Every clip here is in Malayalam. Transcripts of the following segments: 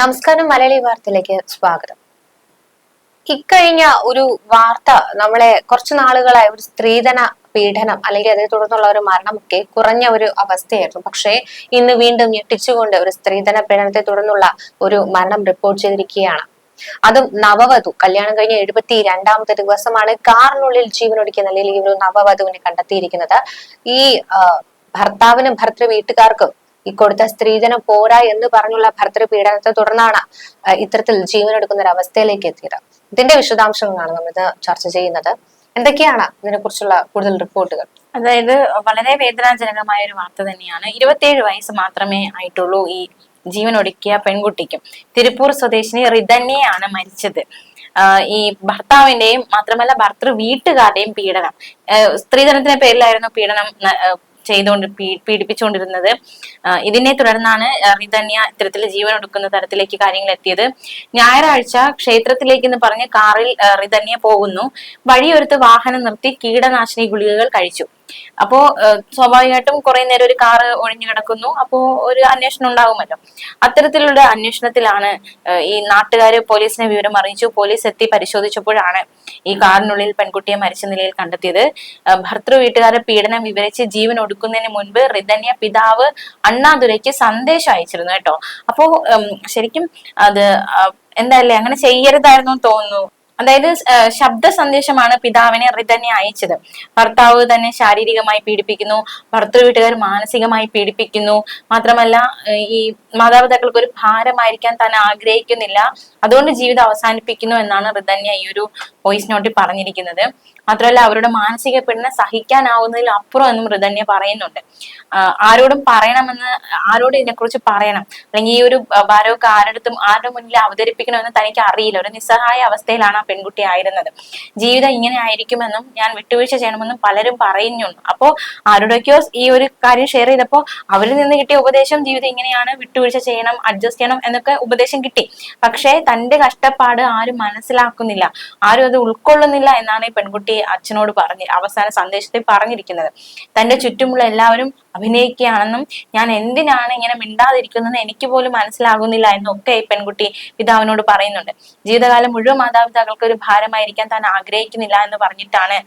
നമസ്കാരം മലയാളി വാർത്തയിലേക്ക് സ്വാഗതം. ഇക്കഴിഞ്ഞ ഒരു വാർത്ത നമ്മളെ കുറച്ചു നാളുകളായി ഒരു സ്ത്രീധന പീഡനം അല്ലെങ്കിൽ അതേ തുടർന്നുള്ള ഒരു മരണമൊക്കെ കുറഞ്ഞ ഒരു അവസ്ഥയായിരുന്നു. പക്ഷേ ഇന്ന് വീണ്ടും ഞെട്ടിച്ചുകൊണ്ട് ഒരു സ്ത്രീധന പീഡനത്തെ തുടർന്നുള്ള ഒരു മരണം റിപ്പോർട്ട് ചെയ്തിരിക്കുകയാണ്. അതും നവവധു. കല്യാണം കഴിഞ്ഞ എഴുപത്തി രണ്ടാമത്തെ ദിവസമാണ് കാറിനുള്ളിൽ ജീവനൊടുക്കിയ നിലയിൽ ഈ ഒരു നവവധുവിനെ കണ്ടെത്തിയിരിക്കുന്നത്. ഈ ഭർത്താവിനും ഭർത്തൃ വീട്ടുകാർക്കും ഈ കൊടുത്ത സ്ത്രീധനം പോരാ എന്ന് പറഞ്ഞുള്ള ഭർത്തൃ പീഡനത്തെ തുടർന്നാണ് ഇത്തരത്തിൽ ജീവനെടുക്കുന്ന ഒരു അവസ്ഥയിലേക്ക് എത്തിയത്. ഇതിന്റെ വിശദാംശങ്ങളാണ് നമ്മൾ ഇത് ചർച്ച ചെയ്യുന്നത്. എന്തൊക്കെയാണ് ഇതിനെക്കുറിച്ചുള്ള കൂടുതൽ റിപ്പോർട്ടുകൾ? അതായത് വളരെ വേദനാജനകമായ ഒരു വാർത്ത തന്നെയാണ്. ഇരുപത്തിയേഴ് വയസ്സ് മാത്രമേ ആയിട്ടുള്ളൂ ഈ ജീവൻ ഒടുക്കിയ പെൺകുട്ടിക്കും. തിരുപ്പൂർ സ്വദേശിനി റിതന്യയാണ് മരിച്ചത്. ഈ ഭർത്താവിന്റെയും മാത്രമല്ല ഭർത്തൃ വീട്ടുകാരുടെയും പീഡനം. സ്ത്രീധനത്തിന്റെ പേരിലായിരുന്നു പീഡനം ചെയ്തുകൊണ്ട് പീഡിപ്പിച്ചുകൊണ്ടിരുന്നത്. ഇതിനെ തുടർന്നാണ് റിതന്യ ഇത്തരത്തിൽ ജീവൻ ഒടുക്കുന്ന തരത്തിലേക്ക് കാര്യങ്ങൾ എത്തിയത്. ഞായറാഴ്ച ക്ഷേത്രത്തിലേക്ക് എന്ന് പറഞ്ഞ് കാറിൽ റിതന്യ പോകുന്നു. വഴിയൊരുത്ത് വാഹനം നിർത്തി കീടനാശിനി ഗുളികകൾ കഴിച്ചു. അപ്പോ സ്വാഭാവികമായിട്ടും കുറെ നേരം ഒരു കാറ് ഒഴിഞ്ഞു കിടക്കുന്നു. അപ്പോ ഒരു അന്വേഷണം ഉണ്ടാകുമല്ലോ. അത്തരത്തിലുള്ള അന്വേഷണത്തിലാണ് ഈ നാട്ടുകാര് പോലീസിനെ വിവരം അറിയിച്ചു. പോലീസ് എത്തി പരിശോധിച്ചപ്പോഴാണ് ഈ കാറിനുള്ളിൽ പെൺകുട്ടിയെ മരിച്ച നിലയിൽ കണ്ടെത്തിയത്. ഭർത്തൃ വീട്ടുകാരെ പീഡനം വിവരിച്ച് ജീവൻ ഒടുക്കുന്നതിന് മുൻപ് റിതന്യ പിതാവ് അണ്ണാദുരയ്ക്ക് സന്ദേശം അയച്ചിരുന്നു കേട്ടോ. അപ്പോ ശരിക്കും അത് എന്തായാലും അങ്ങനെ ചെയ്യരുതായിരുന്നു തോന്നുന്നു. അതായത് ശബ്ദ സന്ദേശമാണ് പിതാവിനെ റിതന്നെ അയച്ചത്. ഭർത്താവ് തന്നെ ശാരീരികമായി പീഡിപ്പിക്കുന്നു ഭർത്തൃ വീട്ടുകാർ മാനസികമായി പീഡിപ്പിക്കുന്നു. മാത്രമല്ല ഈ മാതാപിതാക്കൾക്ക് ഒരു ഭാരമായിരിക്കാൻ താൻ ആഗ്രഹിക്കുന്നില്ല. അതുകൊണ്ട് ജീവിതം അവസാനിപ്പിക്കുന്നു എന്നാണ് റിതന്യ ഈ ഒരു വോയിസ് നോട്ടിൽ പറഞ്ഞിരിക്കുന്നത്. മാത്രമല്ല അവരുടെ മാനസിക പീഡനം സഹിക്കാനാവുന്നതിൽ അപ്പുറം എന്നും മൃതന്യ പറയുന്നുണ്ട്. ആരോടും പറയണമെന്ന് ആരോടും ഇതിനെക്കുറിച്ച് പറയണം. അല്ലെങ്കിൽ ഈ ഒരു ഭാരമൊക്കെ ആരുടെ ആരുടെ മുന്നിൽ അവതരിപ്പിക്കണമെന്ന് തനിക്ക് അറിയില്ല. ഒരു നിസ്സഹായ അവസ്ഥയിലാണ് ആ പെൺകുട്ടി ആയിരുന്നത്. ജീവിതം ഇങ്ങനെ ആയിരിക്കുമെന്നും ഞാൻ വിട്ടുവീഴ്ച ചെയ്യണമെന്നും പലരും പറയുന്നുണ്ട്. അപ്പോൾ ആരുടെയൊക്കെയോ ഈ ഒരു കാര്യം ഷെയർ ചെയ്തപ്പോൾ അവരിൽ നിന്ന് കിട്ടിയ ഉപദേശം ജീവിതം ഇങ്ങനെയാണ് വിട്ടുവീഴ്ച ചെയ്യണം അഡ്ജസ്റ്റ് ചെയ്യണം എന്നൊക്കെ ഉപദേശം കിട്ടി. പക്ഷേ തന്റെ കഷ്ടപ്പാട് ആരും മനസ്സിലാക്കുന്നില്ല. ആരും അത് ഉൾക്കൊള്ളുന്നില്ല എന്നാണ് ഈ പെൺകുട്ടി അച്ഛനോട് പറഞ്ഞ് അവസാന സന്ദേശത്തിൽ പറഞ്ഞിരിക്കുന്നത്. തന്റെ ചുറ്റുമുള്ള എല്ലാവരും അഭിനയിക്കുകയാണെന്നും ഞാൻ എന്തിനാണ് ഇങ്ങനെ മിണ്ടാതിരിക്കുന്നത് എനിക്ക് പോലും മനസ്സിലാകുന്നില്ല എന്നൊക്കെ ഈ പെൺകുട്ടി പിതാവിനോട് പറയുന്നുണ്ട്. ജീവിതകാലം മുഴുവൻ മാതാപിതാക്കൾക്ക് ഒരു ഭാരമായിരിക്കാൻ താൻ ആഗ്രഹിക്കുന്നില്ല എന്ന് പറഞ്ഞിട്ടാണ്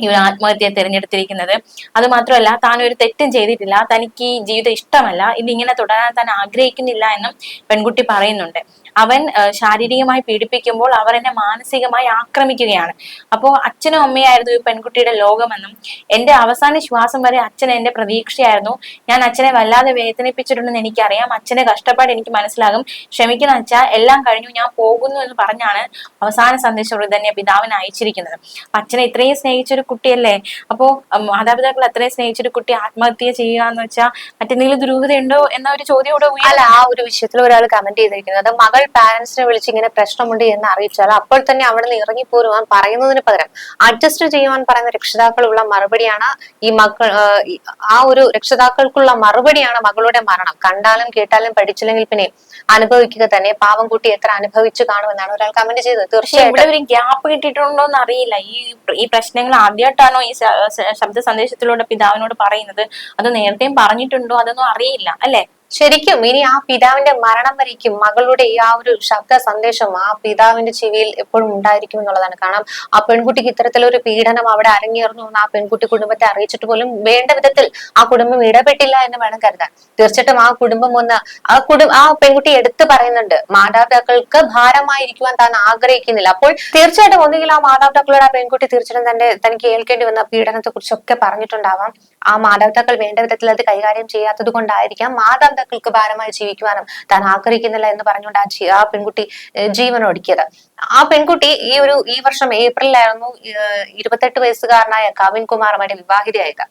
ഈ ഒരു ആത്മഹത്യയെ തിരഞ്ഞെടുത്തിരിക്കുന്നത്. അത് മാത്രമല്ല താൻ ഒരു തെറ്റും ചെയ്തിട്ടില്ല. തനിക്ക് ഈ ജീവിതം ഇഷ്ടമല്ല. ഇതിങ്ങനെ തുടരാൻ താൻ ആഗ്രഹിക്കുന്നില്ല എന്നും പെൺകുട്ടി പറയുന്നുണ്ട്. അവൻ ശാരീരികമായി പീഡിപ്പിക്കുമ്പോൾ അവർ എന്നെ മാനസികമായി ആക്രമിക്കുകയാണ്. അപ്പോ അച്ഛനും അമ്മയായിരുന്നു ഈ പെൺകുട്ടിയുടെ ലോകമെന്നും എന്റെ അവസാന ശ്വാസം വരെ അച്ഛൻ എന്റെ പ്രതീക്ഷയായിരുന്നു. ഞാൻ അച്ഛനെ വല്ലാതെ വേദനിപ്പിച്ചിട്ടുണ്ടെന്ന് എനിക്കറിയാം. അച്ഛനെ കഷ്ടപ്പാട് എനിക്ക് മനസ്സിലാകും. ക്ഷമിക്കുന്ന അച്ഛ എല്ലാം കഴിഞ്ഞു ഞാൻ പോകുന്നു എന്ന് പറഞ്ഞാണ് അവസാന സന്ദേശം തന്നെ പിതാവിന് അയച്ചിരിക്കുന്നത്. അച്ഛനെ ഇത്രയും സ്നേഹിച്ചൊരു കുട്ടിയല്ലേ? അപ്പോ മാതാപിതാക്കൾ അത്രയും സ്നേഹിച്ചൊരു കുട്ടി ആത്മഹത്യ ചെയ്യുക എന്ന് വെച്ചാൽ മറ്റെന്തെങ്കിലും ദുരൂഹതയുണ്ടോ എന്ന ഒരു ചോദ്യം ഇവിടെ അല്ല ആ ഒരു വിഷയത്തിൽ ഒരാൾ കമന്റ് ചെയ്തിരിക്കുന്നത്. മകൾ പാരന്റ്സിനെ വിളിച്ച് ഇങ്ങനെ പ്രശ്നമുണ്ട് എന്ന് അറിയിച്ചാൽ അപ്പോൾ തന്നെ അവിടെ നിന്ന് ഇറങ്ങിപ്പോരുവാൻ പറയുന്നതിന് പകരം അഡ്ജസ്റ്റ് ചെയ്യുവാൻ പറയുന്ന രക്ഷിതാക്കളുള്ള മറുപടിയാണ് ഈ മക്കൾ ആ, ഒരു രക്ഷിതാക്കൾക്കുള്ള മറുപടിയാണ് മകളുടെ മരണം. കണ്ടാലും കേട്ടാലും പഠിച്ചില്ലെങ്കിൽ പിന്നെ അനുഭവിക്കുക തന്നെ പാവം കുട്ടി എത്ര അനുഭവിച്ചു കാണുമെന്നാണ് ഒരാൾ കമന്റ് ചെയ്തത്. തീർച്ചയായിട്ടും. ഒരു ഗ്യാപ്പ് കിട്ടിയിട്ടുണ്ടോ എന്ന് അറിയില്ല. ഈ ഈ പ്രശ്നങ്ങൾ ആദ്യമായിട്ടാണോ ഈ ശബ്ദ സന്ദേശത്തിലൂടെ പിതാവിനോട് പറയുന്നത്? അത് നേരത്തെയും പറഞ്ഞിട്ടുണ്ടോ? അതൊന്നും അറിയില്ല. അല്ലെ? ശരിക്കും ഇനി ആ പിതാവിന്റെ മരണം വരയ്ക്കും മകളുടെ ആ ഒരു ശബ്ദ സന്ദേശം ആ പിതാവിന്റെ ചെവിയിൽ എപ്പോഴും ഉണ്ടായിരിക്കും എന്നുള്ളതാണ്. കാരണം ആ പെൺകുട്ടിക്ക് ഇത്തരത്തിലൊരു പീഡനം അവിടെ അരങ്ങേറുന്നു എന്ന് ആ പെൺകുട്ടി കുടുംബത്തെ അറിയിച്ചിട്ട് പോലും വേണ്ട വിധത്തിൽ ആ കുടുംബം ഇടപെട്ടില്ല എന്ന് വേണം കരുതാൻ. തീർച്ചയായിട്ടും ആ കുടുംബം ഒന്ന് ആ കുടുംബ ആ പെൺകുട്ടി എടുത്തു പറയുന്നുണ്ട് മാതാപിതാക്കൾക്ക് ഭാരമായിരിക്കുവാൻ താൻ ആഗ്രഹിക്കുന്നില്ല. അപ്പോൾ തീർച്ചയായിട്ടും ഒന്നുകിൽ ആ മാതാപിതാക്കളോട് ആ പെൺകുട്ടി തീർച്ചയായിട്ടും തന്റെ തനിക്ക് ഏൽക്കേണ്ടി വന്ന പീഡനത്തെ കുറിച്ചൊക്കെ പറഞ്ഞിട്ടുണ്ടാവാം. ആ മാതാപിതാക്കൾ വേണ്ട വിധത്തിൽ അത് കൈകാര്യം ചെയ്യാത്തത് കൊണ്ടായിരിക്കാം. മാതാപിതാക്കൾക്ക് ഭാരമായി ജീവിക്കുവാനും താൻ ആഗ്രഹിക്കുന്നില്ല എന്ന് പറഞ്ഞുകൊണ്ട് ആ ആ പെൺകുട്ടി ജീവനൊടുക്കിയത്. ആ പെൺകുട്ടി ഈ ഒരു ഈ വർഷം ഏപ്രിലായിരുന്നു ഇരുപത്തെട്ട് വയസ്സുകാരനായ കവിൻ കുമാറുമായിട്ട് വിവാഹിതയായത്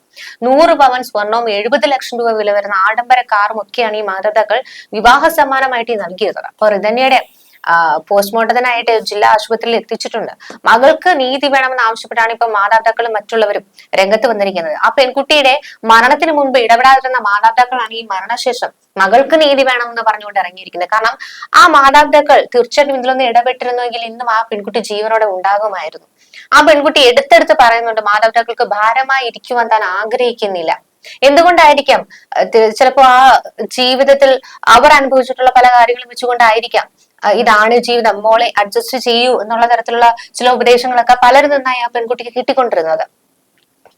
നൂറ് പവൻ സ്വർണവും എഴുപത് ലക്ഷം രൂപ വില വരുന്ന ആഡംബര കാറും ഒക്കെയാണ് ഈ മാതാപിതാക്കൾ വിവാഹ സമ്മാനമായിട്ട് നൽകിയത് അപ്പൊ റിതന്യയുടെ പോസ്റ്റ്മോർട്ടത്തിനായിട്ട് ജില്ലാ ആശുപത്രിയിൽ എത്തിച്ചിട്ടുണ്ട്. മകൾക്ക് നീതി വേണമെന്ന് ആവശ്യപ്പെട്ടാണ് ഇപ്പൊ മാതാപിതാക്കളും മറ്റുള്ളവരും രംഗത്ത് വന്നിരിക്കുന്നത്. ആ പെൺകുട്ടിയുടെ മരണത്തിന് മുൻപ് ഇടപെടാതിരുന്ന മാതാപിതാക്കളാണ് ഈ മരണശേഷം മകൾക്ക് നീതി വേണമെന്ന് പറഞ്ഞുകൊണ്ട് ഇറങ്ങിയിരിക്കുന്നത്. കാരണം ആ മാതാപിതാക്കൾ തീർച്ചയായിട്ടും ഇതിലൊന്ന് ഇടപെട്ടിരുന്നുവെങ്കിൽ ഇന്നും ആ പെൺകുട്ടി ജീവനോടെ ഉണ്ടാകുമായിരുന്നു. ആ പെൺകുട്ടി എടുത്തെടുത്ത് പറയുന്നുണ്ട് മാതാപിതാക്കൾക്ക് ഭാരമായി ഇരിക്കുവാൻ താൻ ആഗ്രഹിക്കുന്നില്ല. എന്തുകൊണ്ടായിരിക്കാം? ചിലപ്പോ ആ ജീവിതത്തിൽ അവർ അനുഭവിച്ചിട്ടുള്ള പല കാര്യങ്ങളും വെച്ചുകൊണ്ടായിരിക്കാം. ഇതാണ് ജീവിതം. മോളെ അഡ്ജസ്റ്റ് ചെയ്യൂ എന്നുള്ള തരത്തിലുള്ള ചില ഉപദേശങ്ങളൊക്കെ പലരിൽ നിന്നായി ആ പെൺകുട്ടിക്ക് കിട്ടിക്കൊണ്ടിരുന്നത്.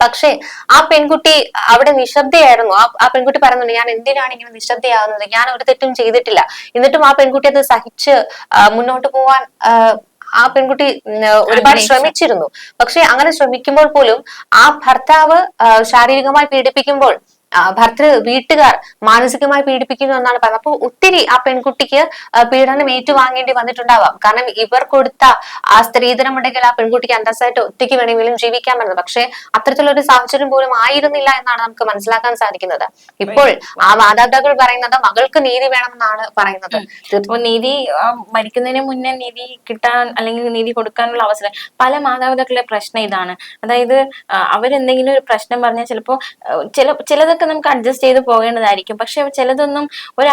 പക്ഷേ ആ പെൺകുട്ടി അവിടെ നിശബ്ദയായിരുന്നു. ആ ആ പെൺകുട്ടി പറയുന്നുണ്ട് ഞാൻ എന്തിനാണ് ഇങ്ങനെ നിശബ്ദയാകുന്നത്? ഞാൻ ഒരു തെറ്റും ചെയ്തിട്ടില്ല. എന്നിട്ടും ആ പെൺകുട്ടി അത് സഹിച്ച് മുന്നോട്ട് പോവാൻ ആ, പെൺകുട്ടി ഒരുപാട് ശ്രമിച്ചിരുന്നു. പക്ഷെ അങ്ങനെ ശ്രമിക്കുമ്പോൾ പോലും ആ ഭർത്താവ് ശാരീരികമായി പീഡിപ്പിക്കുമ്പോൾ ഭർത്തൃ വീട്ടുകാർ മാനസികമായി പീഡിപ്പിക്കുന്നു എന്നാണ് പറഞ്ഞത്. അപ്പോൾ ഒത്തിരി ആ പെൺകുട്ടിക്ക് പീഡനം ഏറ്റുവാങ്ങേണ്ടി വന്നിട്ടുണ്ടാവാം. കാരണം ഇവർ കൊടുത്ത ആ സ്ത്രീധനം ഉണ്ടെങ്കിൽ ആ പെൺകുട്ടിക്ക് അന്തസ്സായിട്ട് ഒറ്റയ്ക്ക് വേണമെങ്കിലും ജീവിക്കാൻ ജീവിക്കാമെന്നത് പക്ഷെ അത്തരത്തിലൊരു സാഹചര്യം പോലും ആയിരുന്നില്ല എന്നാണ് നമുക്ക് മനസ്സിലാക്കാൻ സാധിക്കുന്നത്. ഇപ്പോൾ ആ മാതാപിതാക്കൾ പറയുന്നത് മകൾക്ക് നീതി വേണമെന്നാണ് പറയുന്നത്. അപ്പൊ നീതി മരിക്കുന്നതിന് മുന്നേ നീതി കിട്ടാൻ അല്ലെങ്കിൽ നീതി കൊടുക്കാനുള്ള അവസരം പല മാതാപിതാക്കളുടെ പ്രശ്നം ഇതാണ്. അതായത് അവരെന്തെങ്കിലും ഒരു പ്രശ്നം പറഞ്ഞാൽ ചിലപ്പോ ചില ചിലതൊക്കെ നമുക്ക് അഡ്ജസ്റ്റ് ചെയ്ത് പോകേണ്ടതായിരിക്കും. പക്ഷെ ചിലതൊന്നും ഒരു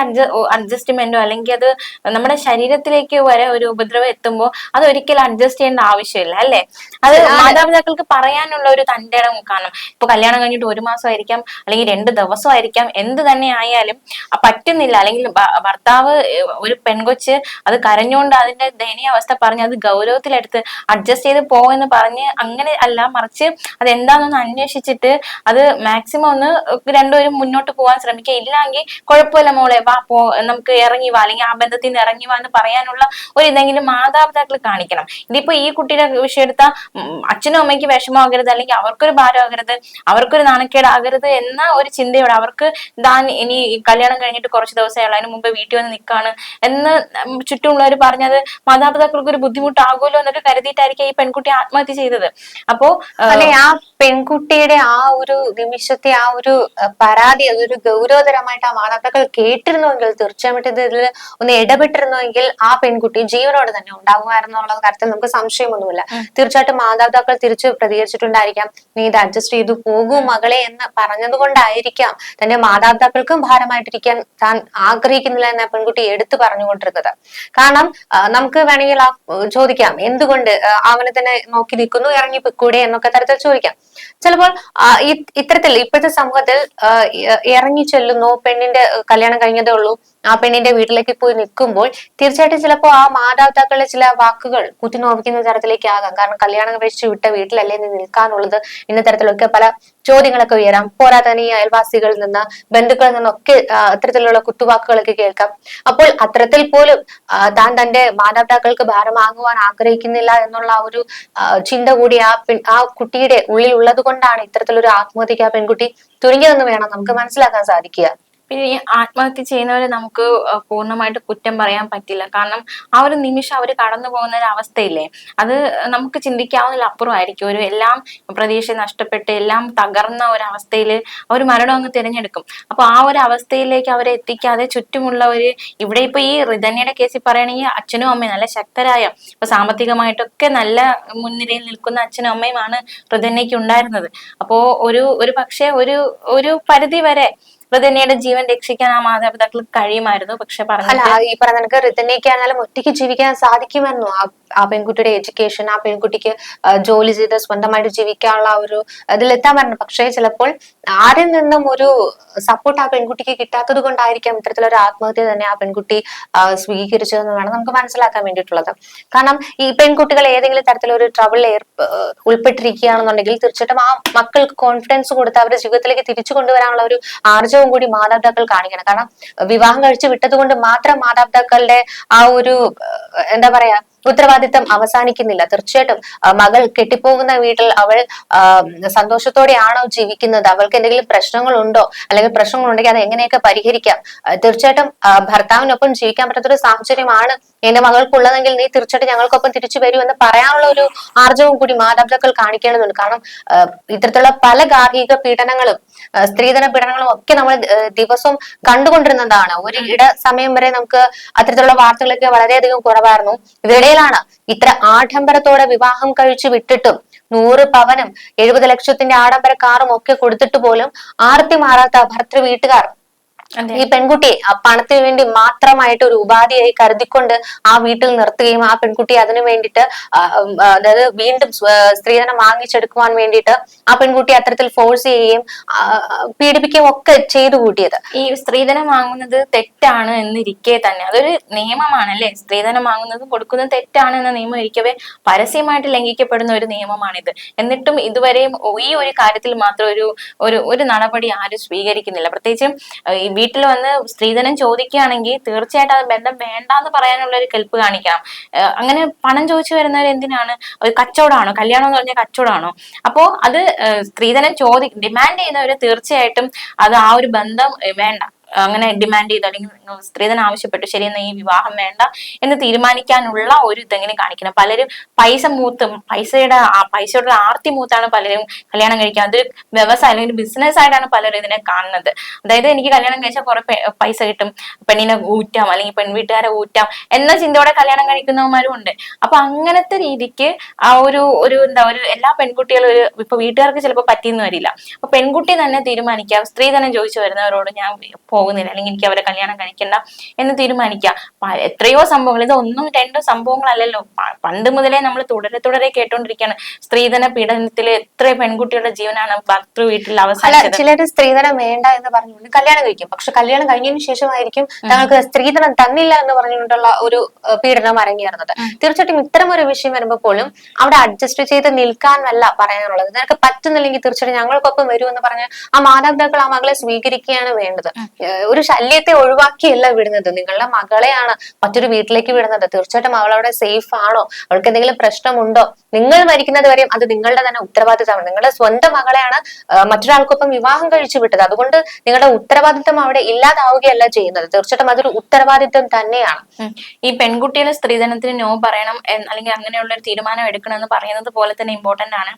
അഡ്ജസ്റ്റ്മെന്റോ അല്ലെങ്കിൽ അത് നമ്മുടെ ശരീരത്തിലേക്ക് വരെ ഒരു ഉപദ്രവം എത്തുമ്പോൾ അത് ഒരിക്കലും അഡ്ജസ്റ്റ് ചെയ്യേണ്ട ആവശ്യമില്ല അല്ലേ? അത് മാതാപിതാക്കൾക്ക് പറയാനുള്ള ഒരു തന്റെ ഇടം കാണും ഇപ്പൊ കല്യാണം കഴിഞ്ഞിട്ട് ഒരു മാസമായിരിക്കാം അല്ലെങ്കിൽ രണ്ട് ദിവസമായിരിക്കാം എന്ത് തന്നെ ആയാലും പറ്റുന്നില്ല. അല്ലെങ്കിൽ ഭർത്താവ് ഒരു പെൺകൊച്ച് അത് കരഞ്ഞുകൊണ്ട് അതിന്റെ ദയനീയാവസ്ഥ പറഞ്ഞ് അത് ഗൗരവത്തിലെടുത്ത് അഡ്ജസ്റ്റ് ചെയ്ത് പോകുമെന്ന് പറഞ്ഞ് അങ്ങനെ അല്ല മറിച്ച് അത് എന്താണെന്ന് അന്വേഷിച്ചിട്ട് അത് മാക്സിമം ഒന്ന് രണ്ടുപേരും മുന്നോട്ട് പോകാൻ ശ്രമിക്കുക. ഇല്ലെങ്കിൽ കുഴപ്പമില്ല മോളെ വാ പോ നമുക്ക് ഇറങ്ങി വാ. അല്ലെങ്കിൽ ആ ബന്ധത്തിൽ നിന്ന് ഇറങ്ങി വാ എന്ന് പറയാനുള്ള ഒരു ഇതെങ്കിലും മാതാപിതാക്കൾ കാണിക്കണം. ഇതിപ്പോ ഈ കുട്ടിയുടെ വിഷയം എടുത്താൽ അച്ഛനും അമ്മയ്ക്ക് വിഷമമാകരുത് അല്ലെങ്കിൽ അവർക്കൊരു ഭാരമാകരുത് അവർക്കൊരു നാണക്കേടാകരുത് എന്ന ഒരു ചിന്തയോടെ അവർക്ക് ദാൻ ഇനി കല്യാണം കഴിഞ്ഞിട്ട് കുറച്ച് ദിവസമേ ഉള്ളൂ അതിന് മുമ്പ് വീട്ടിൽ വന്ന് നിൽക്കാണ് എന്ന് ചുറ്റുമുള്ളവർ പറഞ്ഞത് മാതാപിതാക്കൾക്ക് ഒരു ബുദ്ധിമുട്ടാകുമല്ലോ എന്നൊക്കെ കരുതിയിട്ടായിരിക്കും ഈ പെൺകുട്ടി ആത്മഹത്യ ചെയ്തത്. അപ്പോ അല്ലെ ആ പെൺകുട്ടിയുടെ ആ ഒരു നിമിഷത്തെ ആ ഒരു പരാതി അതൊരു ഗൗരവതരമായിട്ട് ആ മാതാപിതാക്കൾ കേട്ടിരുന്നുവെങ്കിൽ തീർച്ചയായിട്ടും ഇതിൽ ഒന്ന് ഇടപെട്ടിരുന്നുവെങ്കിൽ ആ പെൺകുട്ടി ജീവനോട് തന്നെ ഉണ്ടാകുമായിരുന്നു എന്നുള്ള കാര്യത്തിൽ നമുക്ക് സംശയമൊന്നുമില്ല. തീർച്ചയായിട്ടും മാതാപിതാക്കൾ തിരിച്ച് പ്രതികരിച്ചിട്ടുണ്ടായിരിക്കാം. നീ ഇത് അഡ്ജസ്റ്റ് ചെയ്തു പോകൂ മകളെ എന്ന് പറഞ്ഞതുകൊണ്ടായിരിക്കാം തന്റെ മാതാപിതാക്കൾക്കും ഭാരമായിട്ടിരിക്കാൻ താൻ ആഗ്രഹിക്കുന്നില്ല എന്ന പെൺകുട്ടി എടുത്തു പറഞ്ഞുകൊണ്ടിരുന്നത്. കാരണം നമുക്ക് വേണമെങ്കിൽ ആ ചോദിക്കാം എന്തുകൊണ്ട് അവനെ തന്നെ നോക്കി നിൽക്കുന്നു ഇറങ്ങി കൂടെ എന്നൊക്കെ തരത്തിൽ ചോദിക്കാം. ചിലപ്പോൾ ഇത്തരത്തിൽ ഇപ്പോഴത്തെ സമൂഹത്തിൽ ഇറങ്ങി ചെല്ലുന്നു പെണ്ണിന്റെ കല്യാണം കഴിഞ്ഞതേ ഉള്ളൂ. ആ പെണ്ണിന്റെ വീട്ടിലേക്ക് പോയി നിൽക്കുമ്പോൾ തീർച്ചയായിട്ടും ചിലപ്പോൾ ആ മാതാപിതാക്കളുടെ ചില വാക്കുകൾ കുത്തിനോവിക്കുന്ന തരത്തിലേക്ക് ആകാം കാരണം കല്യാണം കഴിച്ചു വിട്ട വീട്ടിലല്ലേ നീ നിൽക്കാനുള്ളത് ഇന്ന തരത്തിലൊക്കെ പല ചോദ്യങ്ങളൊക്കെ ഉയരാം. പോരാതെ ഈ അയൽവാസികളിൽ നിന്ന് ബന്ധുക്കളിൽ നിന്നൊക്കെ അത്തരത്തിലുള്ള കുത്തുവാക്കുകളൊക്കെ കേൾക്കാം. അപ്പോൾ അത്തരത്തിൽ പോലും താൻ തന്റെ മാതാപിതാക്കൾക്ക് ഭാരമാകുവാൻ ആഗ്രഹിക്കുന്നില്ല എന്നുള്ള ഒരു ചിന്ത കൂടി ആ പെൺ ആ കുട്ടിയുടെ ഉള്ളിൽ ഉള്ളത് കൊണ്ടാണ് ഇത്തരത്തിലൊരു ആത്മഹത്യക്ക് ആ പെൺകുട്ടി തുനിഞ്ഞതെന്ന് വേണം നമുക്ക് മനസ്സിലാക്കാൻ സാധിക്കുക. പിന്നെ ഈ ആത്മഹത്യ ചെയ്യുന്നവരെ നമുക്ക് പൂർണമായിട്ട് കുറ്റം പറയാൻ പറ്റില്ല. കാരണം ആ ഒരു നിമിഷം അവർ കടന്നു പോകുന്ന ഒരു അവസ്ഥയില്ലേ? അത് നമുക്ക് ചിന്തിക്കാവുന്നതിൽ അപ്പുറമായിരിക്കും. ഒരു എല്ലാം പ്രതീക്ഷ നഷ്ടപ്പെട്ട് എല്ലാം തകർന്ന ഒരു അവസ്ഥയിൽ അവർ മരണം അങ്ങ് തിരഞ്ഞെടുക്കും. അപ്പൊ ആ ഒരു അവസ്ഥയിലേക്ക് അവരെ എത്തിക്കാതെ ചുറ്റുമുള്ളവര് ഇവിടെ ഇപ്പൊ ഈ റിതന്യയുടെ കേസിൽ പറയുകയാണെങ്കിൽ അച്ഛനും അമ്മയും നല്ല ശക്തരായ ഇപ്പൊ സാമ്പത്തികമായിട്ടൊക്കെ നല്ല മുൻനിരയിൽ നിൽക്കുന്ന അച്ഛനും അമ്മയുമാണ് റിതന്യയ്ക്ക് ഉണ്ടായിരുന്നത്. അപ്പോ ഒരു ഒരു പക്ഷേ ഒരു ഒരു പരിധി വരെ മൃതനെയുടെ ജീവൻ രക്ഷിക്കാൻ ആ മാതാപിതാക്കൾ കഴിയുമായിരുന്നു. പക്ഷെ പറഞ്ഞു ഈ പറഞ്ഞ നിനക്ക് റിതനയ്ക്കാണെങ്കിലും ഒറ്റയ്ക്ക് ജീവിക്കാൻ സാധിക്കുമായിരുന്നു. ആ പെൺകുട്ടിയുടെ എഡ്യൂക്കേഷൻ ആ പെൺകുട്ടിക്ക് ജോലി ചെയ്ത് സ്വന്തമായിട്ട് ജീവിക്കാനുള്ള ഒരു ഇതിലെത്താൻ പറഞ്ഞു. പക്ഷേ ചിലപ്പോൾ ആരിൽ നിന്നും ഒരു സപ്പോർട്ട് ആ പെൺകുട്ടിക്ക് കിട്ടാത്തത് കൊണ്ടായിരിക്കാം ഇത്തരത്തിലൊരു ആത്മഹത്യ തന്നെ ആ പെൺകുട്ടി സ്വീകരിച്ചതെന്ന് വേണം നമുക്ക് മനസ്സിലാക്കാൻ വേണ്ടിയിട്ടുള്ളത്. കാരണം ഈ പെൺകുട്ടികൾ ഏതെങ്കിലും തരത്തിലൊരു ട്രബിൾ ഏർ ഉൾപ്പെട്ടിരിക്കുകയാണെന്നുണ്ടെങ്കിൽ തീർച്ചയായിട്ടും ആ മക്കൾക്ക് കോൺഫിഡൻസ് കൊടുത്ത് അവരുടെ ജീവിതത്തിലേക്ക് തിരിച്ചു കൊണ്ടുവരാനുള്ള ഒരു ആർജവും കൂടി മാതാപിതാക്കൾ കാണിക്കണം. കാരണം വിവാഹം കഴിച്ച് വിട്ടത് കൊണ്ട് മാത്രം മാതാപിതാക്കളുടെ ആ ഒരു എന്താ പറയാ ഉത്തരവാദിത്തം അവസാനിക്കുന്നില്ല. തീർച്ചയായിട്ടും മകൾ കെട്ടിപ്പോകുന്ന വീട്ടിൽ അവൾ സന്തോഷത്തോടെയാണോ ജീവിക്കുന്നത്? അവൾക്ക് എന്തെങ്കിലും പ്രശ്നങ്ങളുണ്ടോ? അല്ലെങ്കിൽ പ്രശ്നങ്ങളുണ്ടെങ്കിൽ അത് എങ്ങനെയൊക്കെ പരിഹരിക്കാം? തീർച്ചയായിട്ടും ഭർത്താവിനൊപ്പം ജീവിക്കാൻ പറ്റാത്തൊരു സാഹചര്യമാണ് എന്റെ മകൾക്കുള്ളതെങ്കിൽ നീ തീർച്ചയായിട്ടും ഞങ്ങൾക്കൊപ്പം തിരിച്ചു വരൂ എന്ന് പറയാനുള്ള ഒരു ആർജവും കൂടി മാതാപിതാക്കൾ കാണിക്കേണ്ടതുണ്ട് കാരണം ഇത്തരത്തിലുള്ള പല ഗാർഹിക പീഡനങ്ങളും സ്ത്രീധന പീഡനങ്ങളും ഒക്കെ നമ്മൾ ദിവസവും കണ്ടുകൊണ്ടിരുന്നതാണ് ഒരു ഇട സമയം വരെ നമുക്ക് അത്തരത്തിലുള്ള വാർത്തകളൊക്കെ വളരെയധികം കുറവായിരുന്നു ഇതിനിടയിലാണ് ഇത്ര ആഡംബരത്തോടെ വിവാഹം കഴിച്ചു വിട്ടിട്ടും നൂറ് പവനും എഴുപത് ലക്ഷത്തിന്റെ ആഡംബര കാറും ഒക്കെ കൊടുത്തിട്ട് പോലും ആർത്തി മാറാത്ത ഭർത്തൃ വീട്ടുകാർ. ഈ പെൺകുട്ടിയെ ആ പണത്തിന് വേണ്ടി മാത്രമായിട്ട് ഒരു ഉപാധിയായി കരുതിക്കൊണ്ട് ആ വീട്ടിൽ നിർത്തുകയും ആ പെൺകുട്ടി അതിനു വേണ്ടിയിട്ട് അതായത് വീണ്ടും സ്ത്രീധനം വാങ്ങിച്ചെടുക്കുവാൻ വേണ്ടിയിട്ട് ആ പെൺകുട്ടി അത്തരത്തിൽ ഫോഴ്സ് ചെയ്യുകയും പീഡിപ്പിക്കുകയും ഒക്കെ ചെയ്തു കൂട്ടിയത്. ഈ സ്ത്രീധനം വാങ്ങുന്നത് തെറ്റാണ് എന്നിരിക്കെ തന്നെ. അതൊരു നിയമമാണ് അല്ലെ സ്ത്രീധനം വാങ്ങുന്നതും കൊടുക്കുന്നതും തെറ്റാണ് എന്ന നിയമം ഇരിക്കവേ പരസ്യമായിട്ട് ലംഘിക്കപ്പെടുന്ന ഒരു നിയമമാണിത്. എന്നിട്ടും ഇതുവരെയും ഈ ഒരു കാര്യത്തിൽ മാത്രം ഒരു ഒരു നടപടി ആരും സ്വീകരിക്കുന്നില്ല. പ്രത്യേകിച്ചും വീട്ടിൽ വന്ന് സ്ത്രീധനം ചോദിക്കുകയാണെങ്കിൽ തീർച്ചയായിട്ടും അത് ബന്ധം വേണ്ടാന്ന് പറയാനുള്ള ഒരു കെൽപ്പ് കാണിക്കണം. അങ്ങനെ പണം ചോദിച്ചു വരുന്നവർ എന്തിനാണ്? ഒരു കച്ചവടമാണോ? കല്യാണം എന്ന് പറഞ്ഞാൽ കച്ചവടമാണോ? അപ്പോ അത് സ്ത്രീധനം ചോദി ഡിമാൻഡ് ചെയ്യുന്നവര് തീർച്ചയായിട്ടും അത് ആ ഒരു ബന്ധം വേണ്ട. അങ്ങനെ ഡിമാൻഡ് ചെയ്ത് അല്ലെങ്കിൽ സ്ത്രീധനം ആവശ്യപ്പെട്ടു ശരി എന്നാൽ ഈ വിവാഹം വേണ്ട എന്ന് തീരുമാനിക്കാനുള്ള ഒരു ഇതെങ്കിലും കാണിക്കണം. പലരും പൈസ മൂത്തും പൈസയുടെ ആ പൈസയുടെ ആർത്തി മൂത്താണ് പലരും കല്യാണം കഴിക്കുക അതൊരു വ്യവസായം അല്ലെങ്കിൽ ബിസിനസ് ആയിട്ടാണ് പലരും ഇതിനെ കാണുന്നത്. അതായത് എനിക്ക് കല്യാണം കഴിച്ചാൽ കുറെ പൈസ കിട്ടും പെണ്ണിനെ ഊറ്റാം അല്ലെങ്കിൽ പെൺവീട്ടുകാരെ ഊറ്റാം എന്ന ചിന്തയോടെ കല്യാണം കഴിക്കുന്നവന്മാരും ഉണ്ട്. അപ്പൊ അങ്ങനത്തെ രീതിക്ക് ആ ഒരു ഒരു എന്താ ഒരു എല്ലാ പെൺകുട്ടികളും ഒരു ഇപ്പൊ വീട്ടുകാർക്ക് ചിലപ്പോൾ പറ്റിയെന്ന് വരില്ല. അപ്പൊ പെൺകുട്ടി തന്നെ തീരുമാനിക്കാം സ്ത്രീധനം ചോദിച്ചു വരുന്നവരോട് ഞാൻ പോകുന്നില്ല. അല്ലെങ്കിൽ എനിക്ക് അവരെ കല്യാണം കഴിക്കണ്ട എന്ന് തീരുമാനിക്കുക. എത്രയോ സംഭവങ്ങൾ ഇത് ഒന്നും രണ്ടോ സംഭവങ്ങളല്ലല്ലോ. പണ്ട് മുതലേ നമ്മൾ തുടരെ തുടരെ കേട്ടോണ്ടിരിക്കുകയാണ് സ്ത്രീധന പീഡനത്തിൽ എത്ര പെൺകുട്ടികളുടെ ജീവനാണ് ഭർത്തൃ വീട്ടിൽ അവസാനം ചിലർ സ്ത്രീധനം വേണ്ട എന്ന് പറഞ്ഞുകൊണ്ട് കല്യാണം കഴിക്കും. പക്ഷെ കല്യാണം കഴിഞ്ഞതിന് ശേഷമായിരിക്കും തങ്ങൾക്ക് സ്ത്രീധനം തന്നില്ല എന്ന് പറഞ്ഞുകൊണ്ടുള്ള ഒരു പീഡനം അരങ്ങേറുന്നത്. തീർച്ചയായിട്ടും ഇത്തരം ഒരു വിഷയം വരുമ്പോൾ പോലും അവിടെ അഡ്ജസ്റ്റ് ചെയ്ത് നിൽക്കാനല്ല പറയാനുള്ളത്. നിനക്ക് പറ്റുന്നില്ലെങ്കിൽ തീർച്ചയായിട്ടും ഞങ്ങൾക്കൊപ്പം വരൂ എന്ന് പറഞ്ഞ് ആ മാതാപിതാക്കൾ ആ മകളെ സ്വീകരിക്കുകയാണ് വേണ്ടത്. ഒരു ശല്യത്തെ ഒഴിവാക്കിയല്ല വിടുന്നത്. നിങ്ങളുടെ മകളെയാണ് മറ്റൊരു വീട്ടിലേക്ക് വിടുന്നത്. തീർച്ചയായിട്ടും അവൾ അവിടെ സേഫ് ആണോ? അവൾക്ക് എന്തെങ്കിലും പ്രശ്നമുണ്ടോ? നിങ്ങൾ മരിക്കുന്നത് വരെയും അത് നിങ്ങളുടെ തന്നെ ഉത്തരവാദിത്തമാണ്. നിങ്ങളുടെ സ്വന്തം മകളെയാണ് മറ്റൊരാൾക്കൊപ്പം വിവാഹം കഴിച്ചു വിട്ടത്. അതുകൊണ്ട് നിങ്ങളുടെ ഉത്തരവാദിത്തം അവിടെ ഇല്ലാതാവുകയല്ല ചെയ്യുന്നത്. തീർച്ചയായിട്ടും അതൊരു ഉത്തരവാദിത്തം തന്നെയാണ്. ഈ പെൺകുട്ടികളെ സ്ത്രീധനത്തിന് നോ പറയണം അല്ലെങ്കിൽ അങ്ങനെയുള്ള ഒരു തീരുമാനം എടുക്കണം എന്ന് പറയുന്നത് പോലെ തന്നെ ഇമ്പോർട്ടന്റ് ആണ്.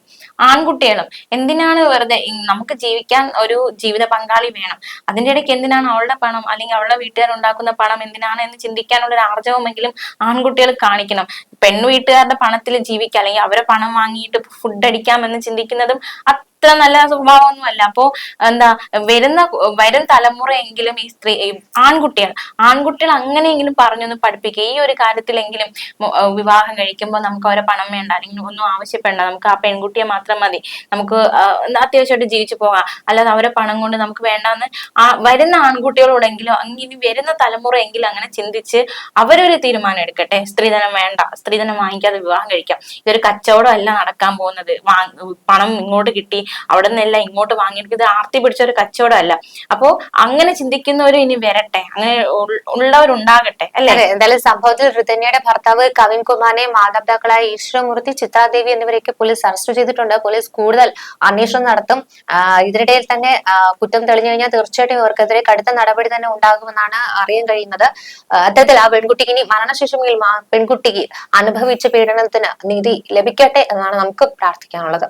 ആൺകുട്ടികളും എന്തിനാണ് വെറുതെ നമുക്ക് ജീവിക്കാൻ ഒരു ജീവിത പങ്കാളി വേണം. അതിന്റെ ഇടയ്ക്ക് എന്തിനാണ് അവളുടെ പണം? അല്ലെങ്കിൽ അവളുടെ വീട്ടുകാർ ഉണ്ടാക്കുന്ന പണം എന്തിനാണ് എന്ന് ചിന്തിക്കാനുള്ള ഒരു ആർജവമെങ്കിലും ആൺകുട്ടികൾ കാണിക്കണം. പെൺ വീട്ടുകാരുടെ പണത്തിൽ ജീവിക്കുക അല്ലെങ്കിൽ അവരെ പണം വാങ്ങിയിട്ട് ഫുഡ് അടിക്കാമെന്ന് ചിന്തിക്കുന്നതും അത്ര നല്ല സ്വഭാവമൊന്നും അല്ല അപ്പോ എന്താ വരുന്ന വരും തലമുറയെങ്കിലും ഈ സ്ത്രീ ആൺകുട്ടികൾ ആൺകുട്ടികൾ അങ്ങനെയെങ്കിലും പറഞ്ഞൊന്ന് പഠിപ്പിക്കുക. ഈ ഒരു കാര്യത്തിലെങ്കിലും വിവാഹം കഴിക്കുമ്പോൾ നമുക്ക് അവരെ പണം വേണ്ട അല്ലെങ്കിൽ ഒന്നും ആവശ്യപ്പെടണ്ട. നമുക്ക് ആ പെൺകുട്ടിയെ മാത്രം മതി. നമുക്ക് അത്യാവശ്യമായിട്ട് ജീവിച്ചു പോകാം. അല്ലാതെ അവരെ പണം കൊണ്ട് നമുക്ക് വേണ്ടാന്ന് ആ വരുന്ന ആൺകുട്ടികളോടെങ്കിലും അങ്ങനെ വരുന്ന തലമുറയെങ്കിലും അങ്ങനെ ചിന്തിച്ച് അവരൊരു തീരുമാനം എടുക്കട്ടെ. സ്ത്രീധനം വേണ്ട സ്ത്രീധനം വാങ്ങിക്കാതെ വിവാഹം കഴിക്കാം. ഇതൊരു കച്ചവടം അല്ല നടക്കാൻ പോകുന്നത്. പണം ഇങ്ങോട്ട് കിട്ടി അവിടെ നിന്നെല്ലാം ഇങ്ങോട്ട് വാങ്ങിയെടുക്കുക. ആർത്തി പിടിച്ച ഒരു കച്ചവടം അല്ല. അപ്പോ അങ്ങനെ ചിന്തിക്കുന്നവരും ഇനി വരട്ടെ. അങ്ങനെ ഉള്ളവരുണ്ടാകട്ടെ അല്ലെ? എന്തായാലും സംഭവത്തിൽ ഋതന്യയുടെ ഭർത്താവ് കവിൻ കുമാറിനെ മാതാപിതാക്കളായ ഈശ്വരമൂർത്തി ചിത്രാദേവി എന്നിവരെയൊക്കെ പോലീസ് അറസ്റ്റ് ചെയ്തിട്ടുണ്ട്. പോലീസ് കൂടുതൽ അന്വേഷണം നടത്തും. ഇതിനിടയിൽ തന്നെ കുറ്റം തെളിഞ്ഞു കഴിഞ്ഞാൽ തീർച്ചയായിട്ടും ഇവർക്കെതിരെ കടുത്ത നടപടി തന്നെ ഉണ്ടാകുമെന്നാണ് അറിയാൻ കഴിയുന്നത്. അത്തരത്തിൽ ആ പെൺകുട്ടിക്ക് ഇനി മരണശേഷമെങ്കിൽ പെൺകുട്ടിക്ക് അനുഭവിച്ച പീഡനത്തിന് നീതി ലഭിക്കട്ടെ എന്നാണ് നമുക്ക് പ്രാർത്ഥിക്കാനുള്ളത്.